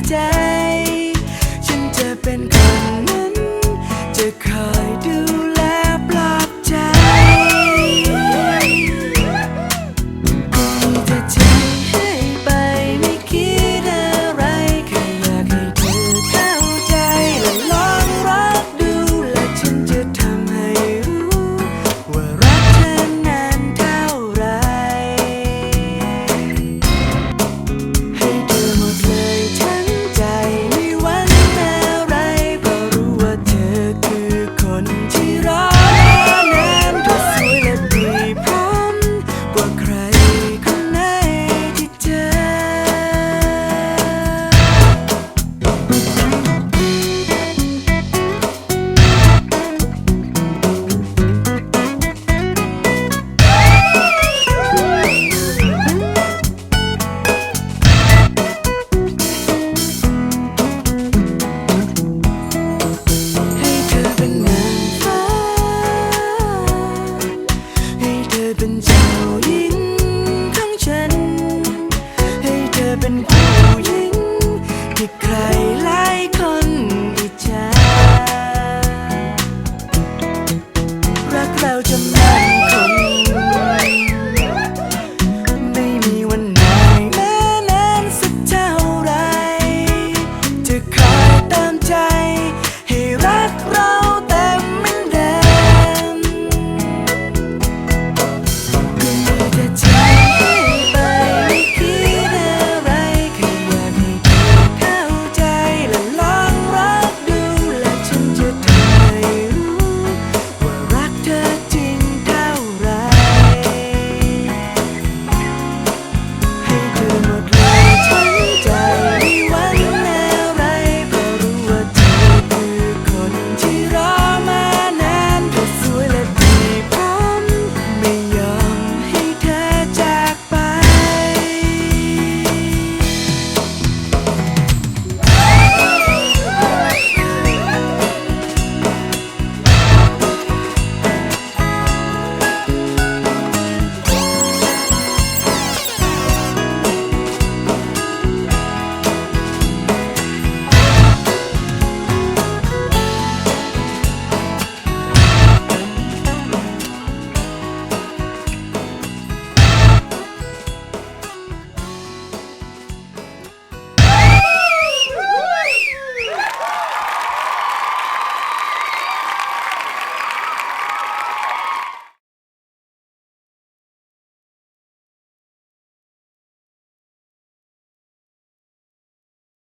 day. หญิงของฉัน ให้เธอเป็นผู้หญิงที่ใครไล่